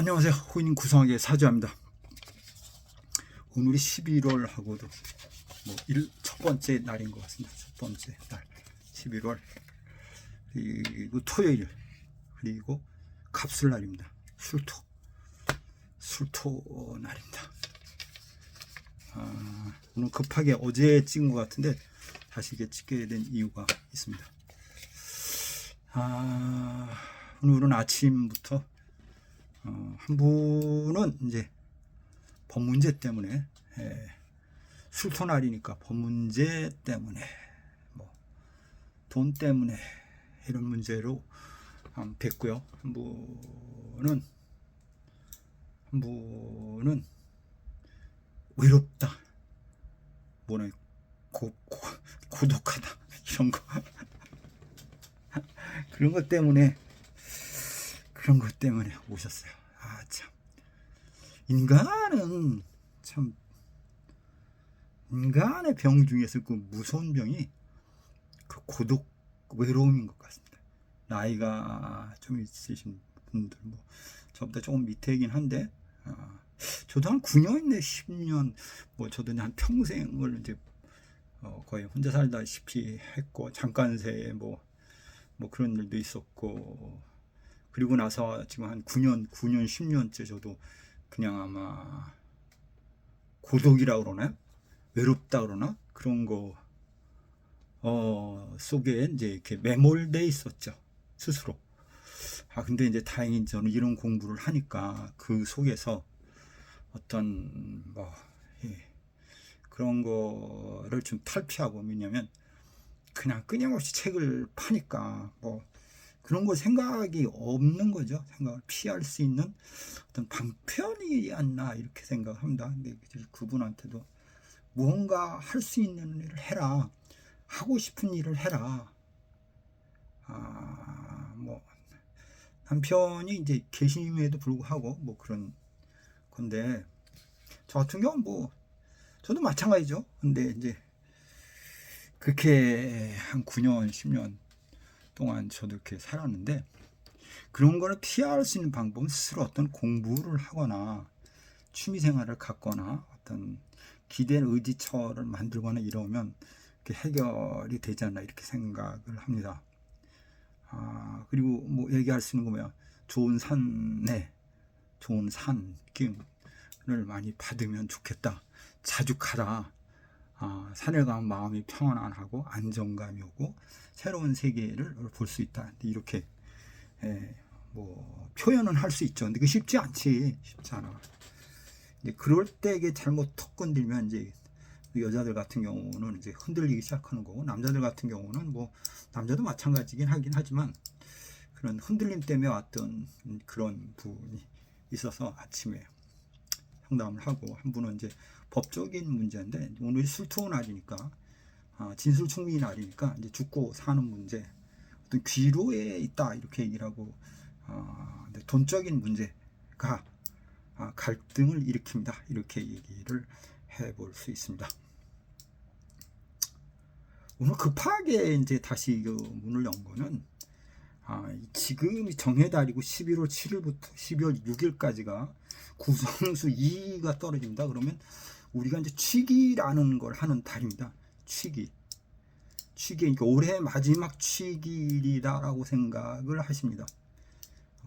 안녕하세요. 호인 구성하게 사주합니다. 오늘이 11월 하고도 뭐첫 번째 날인 것 같습니다. 첫 번째 날 11월 그리고 토요일 그리고 갑술 날입니다. 술토 술토 날입니다. 아, 오늘 급하게 어제 찍은 것 같은데 다시 이게 찍게 된 이유가 있습니다. 아, 오늘은 아침부터 어, 한 분은 이제 법 문제 때문에 예, 술토 날이니까 법 문제 때문에 뭐 돈 때문에 이런 문제로 한 뵀고요. 한 분은 한 분은 외롭다. 뭐네 고, 고, 고독하다 이런 거 그런 것 때문에 그런 것 때문에 오셨어요. 아, 참. 인간은 참, 인간의 병 중에서 그 무서운 병이 그 고독, 외로움인 것 같습니다. 나이가 좀 있으신 분들, 뭐, 저보다 조금 밑에이긴 한데, 아, 저도 한 9년인데 10년, 뭐, 저도 한 평생을 이제, 어, 거의 혼자 살다시피 했고, 잠깐 새에 뭐, 뭐 그런 일도 있었고, 그리고 나서 지금 한 9년, 9년, 10년째 저도 그냥 아마 고독이라 그러나 외롭다 그러나 그런 거 어, 속에 이제 이렇게 매몰돼 있었죠 스스로. 아 근데 이제 다행히 저는 이런 공부를 하니까 그 속에서 어떤 뭐 예, 그런 거를 좀 탈피하고 왜냐면 그냥 끊임없이 책을 파니까 뭐 그런 거 생각이 없는 거죠. 생각을 피할 수 있는 어떤 방편이 않나 이렇게 생각합니다. 근데 그분한테도 무언가 할 수 있는 일을 해라. 하고 싶은 일을 해라. 아, 뭐 남편이 이제 계심에도 불구하고 뭐 그런 건데 저 같은 경우는 뭐 저도 마찬가지죠. 근데 이제 그렇게 한 9년, 10년 동안 저도 이렇게 살았는데 그런 거를 피할 수 있는 방법은 스스로 어떤 공부를 하거나 취미 생활을 갖거나 어떤 기대 의지처를 만들거나 이러면 해결이 되지 않나 이렇게 생각을 합니다. 아, 그리고 뭐 얘기할 수 있는 거면 좋은 산에 좋은 산 기운을 많이 받으면 좋겠다. 자주 가라. 아, 산에 가면 마음이 평안하고 안정감이 오고 새로운 세계를 볼 수 있다. 이렇게 예, 뭐 표현은 할 수 있죠. 근데 그 쉽지 않지. 쉽지 않아. 이제 그럴 때 이게 잘못 턱 건들면 이제 여자들 같은 경우는 이제 흔들리기 시작하는 거고 남자들 같은 경우는 뭐 남자도 마찬가지긴 하긴 하지만 그런 흔들림 때문에 왔던 그런 부분이 있어서 아침에 상담을 하고 한 분은 이제 법적인 문제인데 오늘 술토 날이니까 아, 진술 충미 날이니까 이제 죽고 사는 문제 어떤 귀로에 있다 이렇게 얘기를 하고 아, 돈적인 문제가 아, 갈등을 일으킵니다 이렇게 얘기를 해볼 수 있습니다. 오늘 급하게 이제 다시 그 문을 연 거는 아, 지금이 정해 달이고 11월 7일부터 12월 6일까지가 구성수 2가 떨어집니다. 그러면 우리가 이제 취기라는 걸 하는 달입니다. 취기. 취기, 그러니까 올해 마지막 취기이다라고 생각을 하십니다.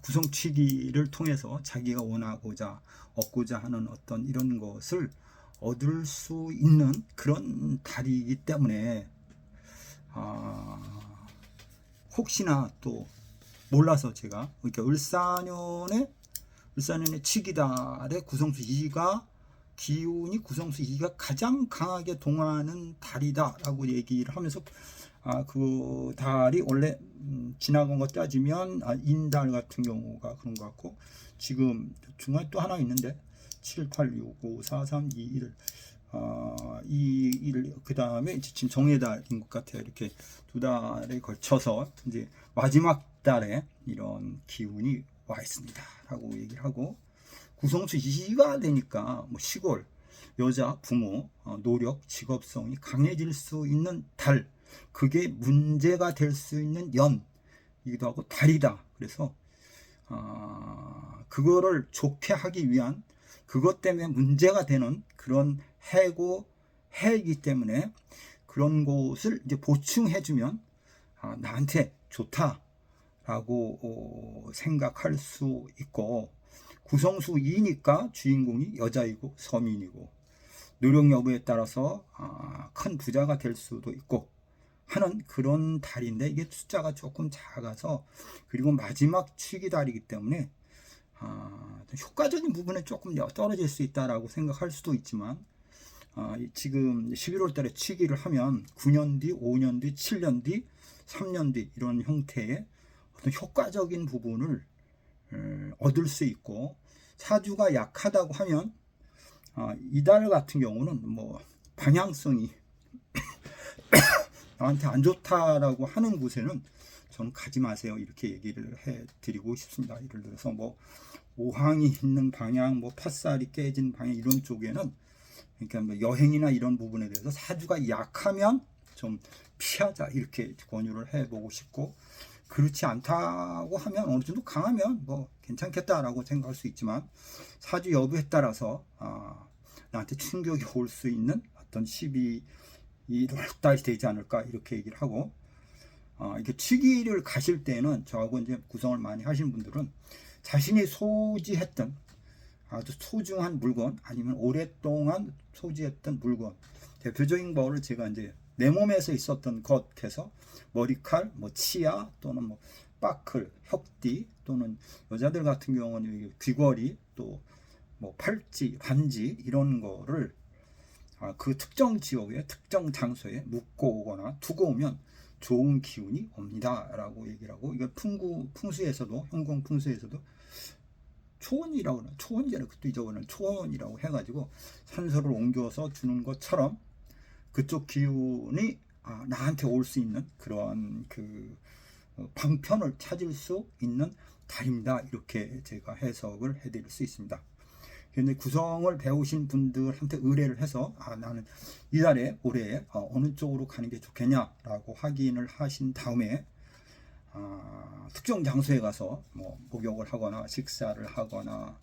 구성 취기를 통해서 자기가 원하고자 얻고자 하는 어떤 이런 것을 얻을 수 있는 그런 달이기 때문에 아, 혹시나 또 몰라서 제가 그러니까 을사년에 을사년의 치기달의 구성수 2가 기운이 구성수 2가 가장 강하게 동하는 달이다라고 얘기를 하면서 아, 그 달이 원래 음, 지나간 것 따지면 아, 인달 같은 경우가 그런 것 같고 지금 중간에 또 하나 있는데 7, 8, 6, 5, 4, 3, 2, 1 어, 이, 일, 그 다음에 지금 정해달인 것 같아요. 이렇게 두 달에 걸쳐서 이제 마지막 달에 이런 기운이 와 있습니다. 라고 얘기를 하고 구성수 2가 되니까 뭐 시골, 여자, 부모, 어, 노력, 직업성이 강해질 수 있는 달, 그게 문제가 될 수 있는 연이기도 하고 달이다. 그래서 어, 그거를 좋게 하기 위한 그것 때문에 문제가 되는 그런 해고 해이기 때문에 그런 곳을 이제 보충해주면 아, 나한테 좋다 라고 어, 생각할 수 있고 구성수 2니까 주인공이 여자이고 서민이고 노력 여부에 따라서 아, 큰 부자가 될 수도 있고 하는 그런 달인데 이게 숫자가 조금 작아서 그리고 마지막 취기 달이기 때문에 아, 효과적인 부분에 조금 떨어질 수 있다라고 생각할 수도 있지만 아, 지금 11월 달에 취기를 하면 9년 뒤, 5년 뒤, 7년 뒤, 3년 뒤 이런 형태의 효과적인 부분을 음, 얻을 수 있고 사주가 약하다고 하면 아, 이달 같은 경우는 뭐 방향성이 나한테 안 좋다라고 하는 곳에는 저는 가지 마세요 이렇게 얘기를 해드리고 싶습니다. 예를 들어서 뭐 오항이 있는 방향, 뭐 팥살이 깨진 방향 이런 쪽에는 그러니까 뭐 여행이나 이런 부분에 대해서 사주가 약하면 좀 피하자 이렇게 권유를 해보고 싶고 그렇지 않다고 하면 어느 정도 강하면 뭐 괜찮겠다라고 생각할 수 있지만 사주 여부에 따라서 아, 나한테 충격이 올 수 있는 어떤 12 1월달이 되지 않을까 이렇게 얘기를 하고 아, 이렇게 취기를 가실 때는 저하고 이제 구성을 많이 하시는 분들은 자신이 소지했던 아주 소중한 물건 아니면 오랫동안 소지했던 물건 대표적인 거를 제가 이제 내 몸에서 있었던 것해서 머리칼, 뭐 치아 또는 뭐 빠클, 혁띠 또는 여자들 같은 경우는 귀걸이 또 뭐 팔찌, 반지 이런 거를 아, 그 특정 지역에 특정 장소에 묵고 오거나 두고 오면 좋은 기운이 옵니다라고 얘기를 하고 이거 풍구 풍수에서도 형공 풍수에서도 초원이라고 하는 초원이잖아요. 그것도 잊어버리는 초원이라고 해가지고 산소를 옮겨서 주는 것처럼 그쪽 기운이 아, 나한테 올 수 있는 그런 그 어, 방편을 찾을 수 있는 달입니다. 이렇게 제가 해석을 해드릴 수 있습니다. 근데 구성을 배우신 분들한테 의뢰를 해서 아 나는 이달에 올해 어, 어느 쪽으로 가는 게 좋겠냐라고 확인을 하신 다음에 아, 특정 장소에 가서 뭐 목욕을 하거나 식사를 하거나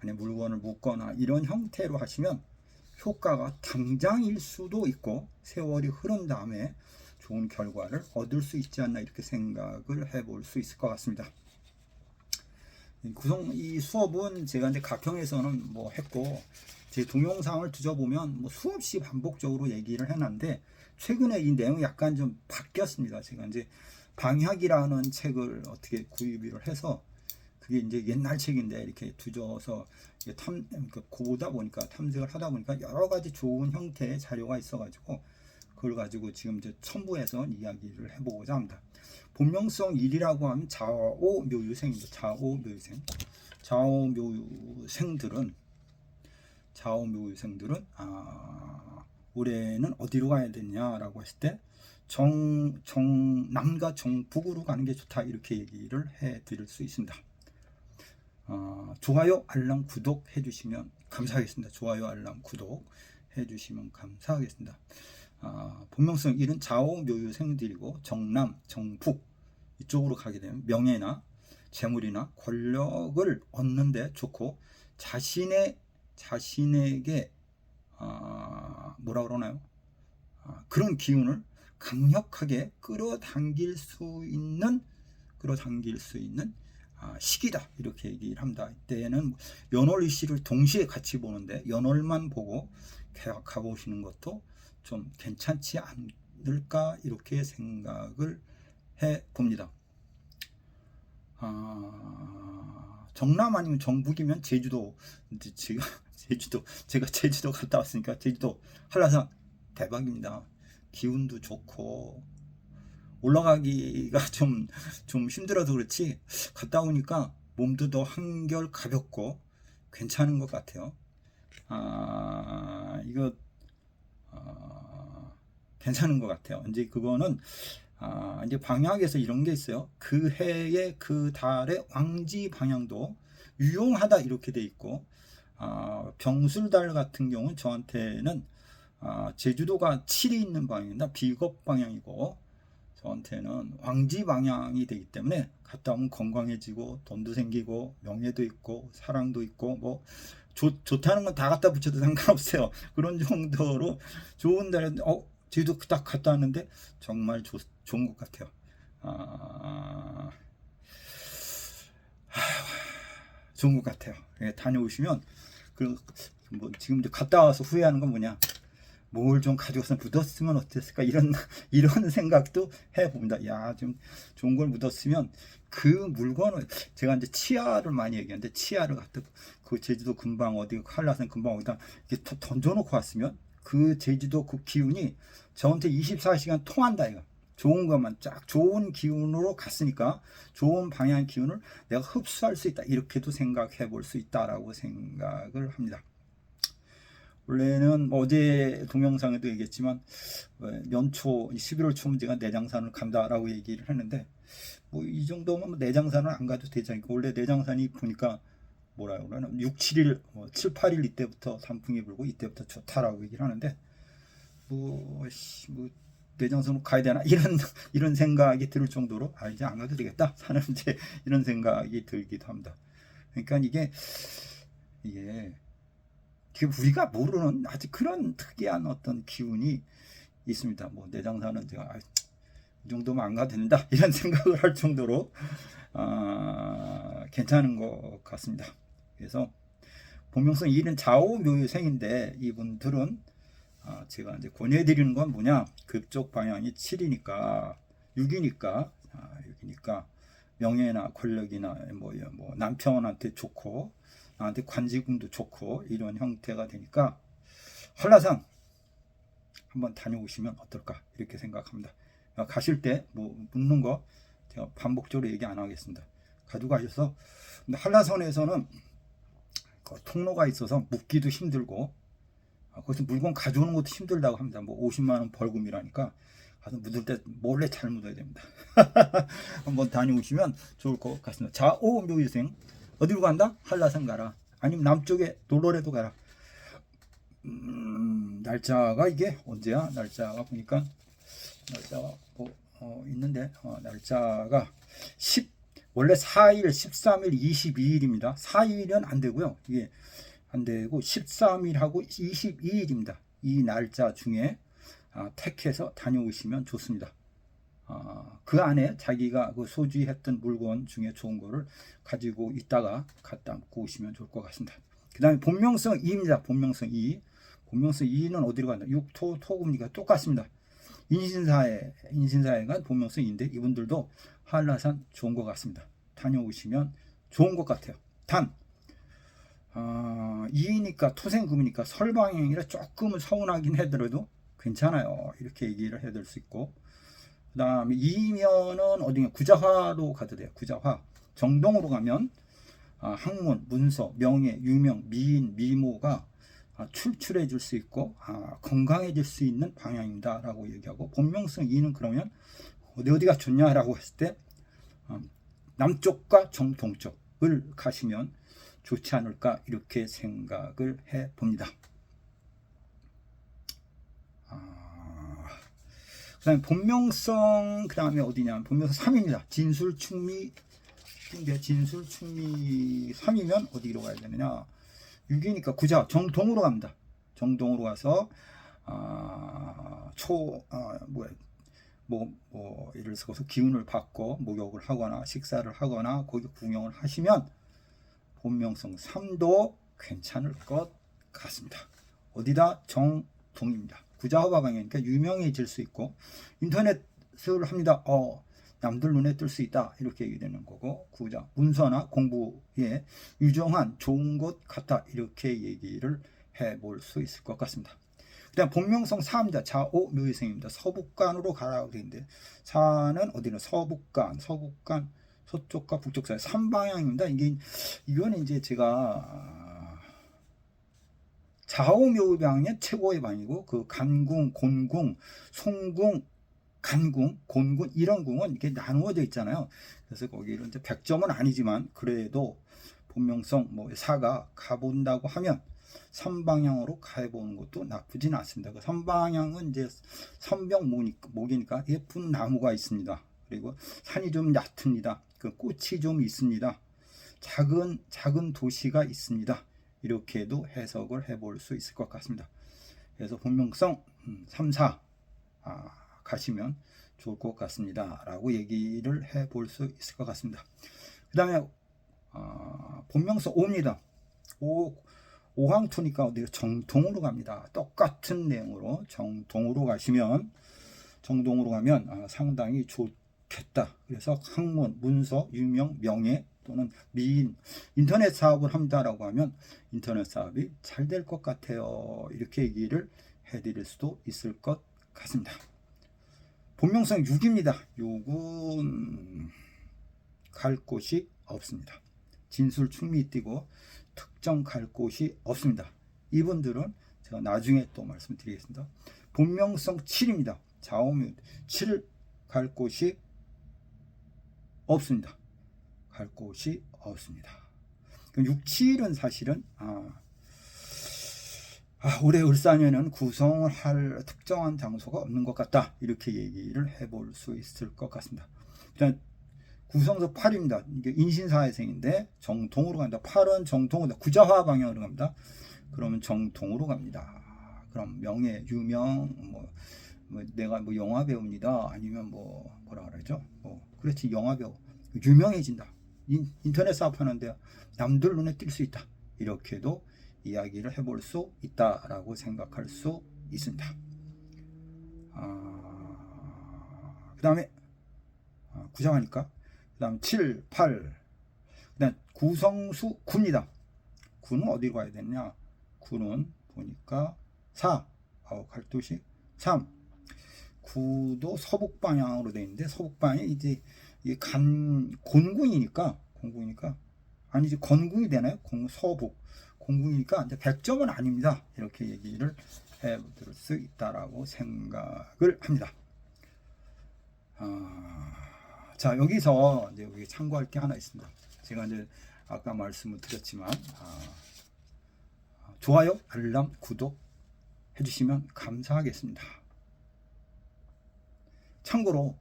아니 물건을 묻거나 이런 형태로 하시면 효과가 당장일 수도 있고 세월이 흐른 다음에 좋은 결과를 얻을 수 있지 않나 이렇게 생각을 해볼 수 있을 것 같습니다. 구성 이 수업은 제가 이제 가평에서는 뭐 했고 제 동영상을 뒤져보면 뭐 수없이 반복적으로 얘기를 해놨는데 최근에 이 내용이 약간 좀 바뀌었습니다. 제가 이제 방학이라는 책을 어떻게 구입을 해서 그게 이제 옛날 책인데 이렇게 뒤져서 탐 그러니까 보다 보니까 탐색을 하다 보니까 여러 가지 좋은 형태의 자료가 있어가지고 그걸 가지고 지금 이제 첨부해서 이야기를 해보고자 합니다. 본명성 1이라고 하면 자오 묘유생입니다. 자오 묘유생. 자오 묘유생들은 자오 묘유생들은 아, 올해는 어디로 가야 되냐라고 했을 때 정, 정 남과 정 북으로 가는 게 좋다 이렇게 얘기를 해 드릴 수 있습니다. 어, 좋아요, 알람, 구독 해 주시면 감사하겠습니다. 좋아요, 알람, 구독 해 주시면 감사하겠습니다. 아, 본명성 1은 좌우 묘유생들이고 정남, 정북 이쪽으로 가게 되면 명예나 재물이나 권력을 얻는데 좋고 자신의 자신에게 아, 뭐라 그러나요? 아, 그런 기운을 강력하게 끌어당길 수 있는 끌어당길 수 있는 아, 시기다 이렇게 얘기를 합니다. 이때는 연월 일시를 동시에 같이 보는데 연월만 보고 가보시는 것도 좀 괜찮지 않을까 이렇게 생각을 해 봅니다. 아, 정남 아니면 정북이면 제주도 제가 제주도 제가 제주도 갔다 왔으니까 제주도 한라산 대박입니다. 기운도 좋고 올라가기가 좀 좀 힘들어도 그렇지 갔다 오니까 몸도 더 한결 가볍고 괜찮은 것 같아요. 아 이거 어, 괜찮은 것 같아요. 이제 그거는 아, 이제 방향에서 이런 게 있어요. 그 해의 그 달의 왕지 방향도 유용하다 이렇게 돼 있고 아, 병술달 같은 경우는 저한테는 아, 제주도가 7이 있는 방향이나 비겁 방향이고 저한테는 왕지 방향이 되기 때문에 갔다 오면 건강해지고 돈도 생기고 명예도 있고 사랑도 있고 뭐 좋, 좋다는 건 다 갖다 붙여도 상관없어요. 그런 정도로 좋은 데는 어 저희도 딱 갔다 왔는데 정말 좋, 좋은 것 같아요. 아, 하, 좋은 것 같아요. 예, 다녀오시면 그 뭐 지금 이제 갔다 와서 후회하는 건 뭐냐? 뭘 좀 가져가서 묻었으면 어땠을까 이런 이런 생각도 해봅니다. 야, 좀 좋은 걸 묻었으면 그 물건을 제가 이제 치아를 많이 얘기하는데 치아를 갖다 그 제주도 금방 어디 한라산 금방 어디다 이렇게 더 던져놓고 왔으면 그 제주도 그 기운이 저한테 24시간 통한다 이거. 좋은 것만 쫙 좋은 기운으로 갔으니까 좋은 방향 기운을 내가 흡수할 수 있다 이렇게도 생각해 볼 수 있다라고 생각을 합니다. 원래는 뭐 어제 동영상에도 얘기했지만 어, 연초 11월 초 문제가 내장산을 간다라고 얘기를 했는데 뭐 이 정도면 뭐 내장산을 안 가도 되지 않을까. 원래 내장산이 보니까 뭐라 그러나? 6, 7일, 뭐 7, 8일 이때부터 단풍이 불고 이때부터 좋다라고 얘기를 하는데 뭐, 씨, 뭐 내장산으로 가야 되나? 이런 이런 생각이 들 정도로 아 이제 안 가도 되겠다. 하는 이제 이런 생각이 들기도 합니다. 그러니까 이게 이게 우리가 모르는 아주 그런 특이한 어떤 기운이 있습니다. 뭐 내장산은 제가 아, 이 정도면 안 가도 된다 이런 생각을 할 정도로 아, 괜찮은 것 같습니다. 그래서 본명성 2는 좌우묘유생인데 이분들은 아, 제가 이제 권해드리는 건 뭐냐 그쪽 방향이 7이니까 6이니까 아, 6이니까 명예나 권력이나 뭐, 뭐 남편한테 좋고 나한테 관지궁도 좋고 이런 형태가 되니까 한라산 한번 다녀오시면 어떨까 이렇게 생각합니다. 아, 가실 때 뭐 묻는 거 제가 반복적으로 얘기 안 하겠습니다. 가지고 가셔서 근데 한라산에서는 그 통로가 있어서 묻기도 힘들고 아, 거기서 물건 가져오는 것도 힘들다고 합니다. 뭐 50만 원 벌금이라니까 가서 묻을 때 몰래 잘 묻어야 됩니다. 한번 다녀오시면 좋을 것 같습니다. 자오 묘유생 어디로 간다? 한라산 가라. 아니면 남쪽에 놀러라도 가라. 음, 날짜가 이게 언제야? 날짜가 보니까 날짜가 뭐 어, 있는데 어, 날짜가 10 원래 4일, 13일, 22일입니다. 4일은 안 되고요. 이게 안 되고 13일하고 22일입니다. 이 날짜 중에 아, 택해서 다녀오시면 좋습니다. 아, 그 안에 자기가 그 소지했던 물건 중에 좋은 거를 가지고 있다가 갖다 놓고 오시면 좋을 것 같습니다. 그 다음에 본명성 2입니다. 본명성 2. 본명성 2는 어디로 간다? 육토, 토금니까 똑같습니다. 인신사회, 인신사회가 본명성 2인데 이분들도 한라산 좋은 것 같습니다. 다녀오시면 좋은 것 같아요. 단, 아, 2이니까 토생금이니까 설방향이라 조금은 서운하긴 하더라도 괜찮아요. 이렇게 얘기를 될수 있고 그 다음에 2면은 어디냐 구자화로 가도 돼요. 구자화 정동으로 가면 아, 학문, 문서, 명예, 유명, 미인, 미모가 아, 출출해질 수 있고 아, 건강해질 수 있는 방향이다라고 얘기하고 본명성 2는 그러면 어디 어디가 좋냐라고 했을 때 어, 남쪽과 정동쪽을 가시면 좋지 않을까 이렇게 생각을 해 봅니다. 그다음에 본명성 그다음에 어디냐? 본명성 3입니다. 진술 충미 이게 진술 충미 3이면 어디로 가야 되느냐? 6이니까 구자 정동으로 갑니다. 정동으로 가서 아, 초 아, 뭐야 뭐, 뭐, 예를 들어서 기운을 받고 목욕을 하거나 식사를 하거나 거기 구경을 하시면 본명성 3도 괜찮을 것 같습니다. 어디다? 정동입니다. 구자허바 방향이니까 유명해질 수 있고 인터넷을 합니다. 어, 남들 눈에 뜰 수 있다 이렇게 얘기되는 거고 구자 문서나 공부에 유정한 좋은 곳 같다 이렇게 얘기를 해볼 수 있을 것 같습니다. 그다음 본명성 사입니다. 자오 묘의생입니다. 서북간으로 가라고 되어 있는데 사는 어디는 서북간, 서북간 서쪽과 북쪽 사이 3방향입니다. 이게 이거는 이제 제가 좌우묘 방향이 최고의 방이고 그 간궁, 곤궁, 송궁, 간궁, 곤궁 이런 궁은 이렇게 나누어져 있잖아요. 그래서 거기를 이제 100점은 아니지만 그래도 본명성 뭐 사가 가본다고 하면 선방향으로 가해보는 것도 나쁘진 않습니다. 그 선방향은 이제 선병목이니까 예쁜 나무가 있습니다. 그리고 산이 좀 얕습니다. 그 꽃이 좀 있습니다. 작은 작은 도시가 있습니다. 이렇게도 해석을 해볼 수 있을 것 같습니다. 그래서 본명성 3, 4 아, 가시면 좋을 것 같습니다. 라고 얘기를 해볼 수 있을 것 같습니다. 그 다음에 아, 본명성 5입니다. 5, 오항투니까 어디 정동으로 갑니다. 똑같은 내용으로 정동으로 가시면 정동으로 가면 아, 상당히 좋겠다. 그래서 학문, 문서, 유명, 명예 또는 미인, 인터넷 사업을 합니다라고 하면 인터넷 사업이 잘 될 것 같아요. 이렇게 얘기를 해드릴 수도 있을 것 같습니다. 본명성 6입니다. 6은 갈 곳이 없습니다. 진술 충미 띄고 특정 갈 곳이 없습니다. 이분들은 제가 나중에 또 말씀드리겠습니다. 본명성 7입니다. 자오묘 7갈 곳이 없습니다. 갈 곳이 없습니다. 6, 7은 사실은 아, 아, 올해 을사년은 구성을 할 특정한 장소가 없는 것 같다. 이렇게 얘기를 해볼 수 있을 것 같습니다. 일단 구성서 8입니다. 이게 인신사회생인데 정동으로 간다. 8은 정동으로 구자화 방향으로 갑니다. 그러면 정동으로 갑니다. 그럼 명예, 유명, 뭐, 뭐 내가 뭐 영화 배우입니다. 아니면 뭐 뭐라 그러죠? 뭐 그렇지 영화 배우 유명해진다. 인, 인터넷 사업하는데 남들 눈에 띌 수 있다. 이렇게도 이야기를 해볼 수 있다라고 생각할 수 있습니다. 아, 그 다음에 아, 구장하니까 그 다음 7, 8, 그 다음 구성수 9입니다. 9는 어디로 가야 되냐? 9는 보니까 4, 어, 갈도시 3, 9도 서북 방향으로 되어 있는데 서북 방향이 이제 간 곤궁이니까 곤궁이니까 아니지 건궁이 되나요? 공 서북 공궁이니까 이제 100점은 아닙니다. 이렇게 얘기를 해볼 수 있다라고 생각을 합니다. 아, 자 여기서 이제 여기 참고할 게 하나 있습니다. 제가 이제 아까 말씀을 드렸지만 아, 좋아요, 알람, 구독 해주시면 감사하겠습니다. 참고로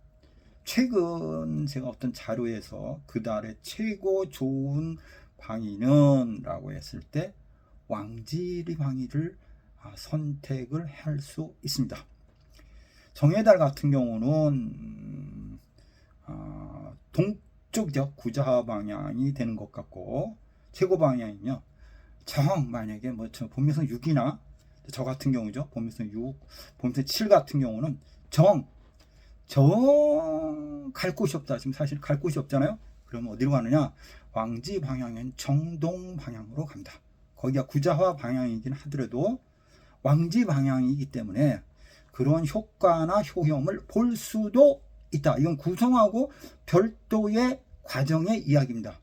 최근 제가 어떤 자료에서 그달의 최고 좋은 방위는 라고 했을 때 왕지리 방위를 아, 선택을 할 수 있습니다. 정해 달 같은 경우는 아, 동쪽이죠. 구자 방향이 되는 것 같고 최고 방향이요. 정 만약에 뭐저 본명성 6이나 저 같은 경우죠. 본명성 6, 본명성 7 같은 경우는 정 정 갈 곳이 없다. 지금 사실 갈 곳이 없잖아요. 그러면 어디로 가느냐? 왕지 방향은 정동 방향으로 갑니다. 거기가 구자화 방향이긴 하더라도 왕지 방향이기 때문에 그런 효과나 효험을 볼 수도 있다. 이건 구성하고 별도의 과정의 이야기입니다.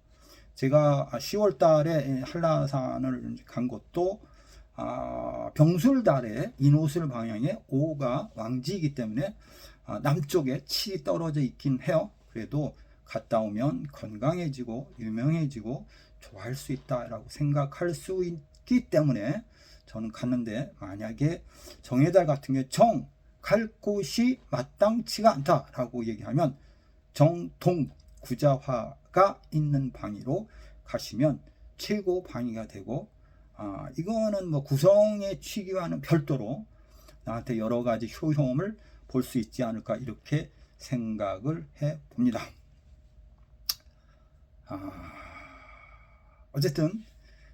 제가 10월 달에 한라산을 간 것도 아, 병술달에 인호술 방향에 5가 왕지이기 때문에 아, 남쪽에 치 떨어져 있긴 해요. 그래도 갔다 오면 건강해지고 유명해지고 좋아할 수 있다라고 생각할 수 있기 때문에 저는 갔는데 만약에 정해달 같은 게 정 갈 곳이 마땅치가 않다라고 얘기하면 정동 구자화가 있는 방위로 가시면 최고 방위가 되고 아 이거는 뭐 구성의 취기와는 별도로 나한테 여러 가지 효용을 볼 수 있지 않을까 이렇게 생각을 해 봅니다. 아, 어쨌든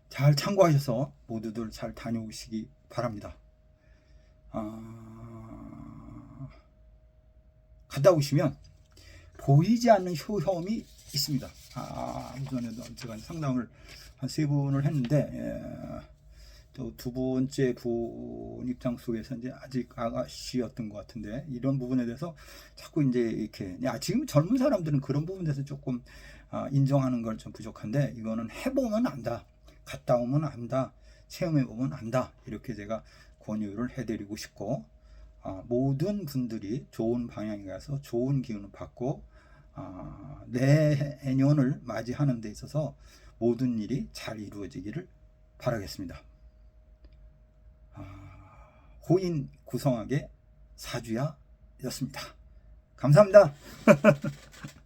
잘 참고하셔서 모두들 잘 다녀오시기 바랍니다. 아, 갔다 오시면 보이지 않는 효험이 있습니다. 아, 우선에도 제가 상담을 한 세 분을 했는데, 예, 또 두 번째 분 입장 속에서 이제 아직 아가씨였던 것 같은데, 이런 부분에 대해서 자꾸 이제 이렇게, 야, 지금 젊은 사람들은 그런 부분에 대해서 조금 아, 인정하는 걸 좀 부족한데, 이거는 해보면 안다. 갔다 오면 안다. 체험해 보면 안다. 이렇게 제가 권유를 해드리고 싶고, 아, 모든 분들이 좋은 방향에 가서 좋은 기운을 받고, 아, 내년을 맞이하는 데 있어서 모든 일이 잘 이루어지기를 바라겠습니다. 아, 호인 구성하게 사주야였습니다. 감사합니다.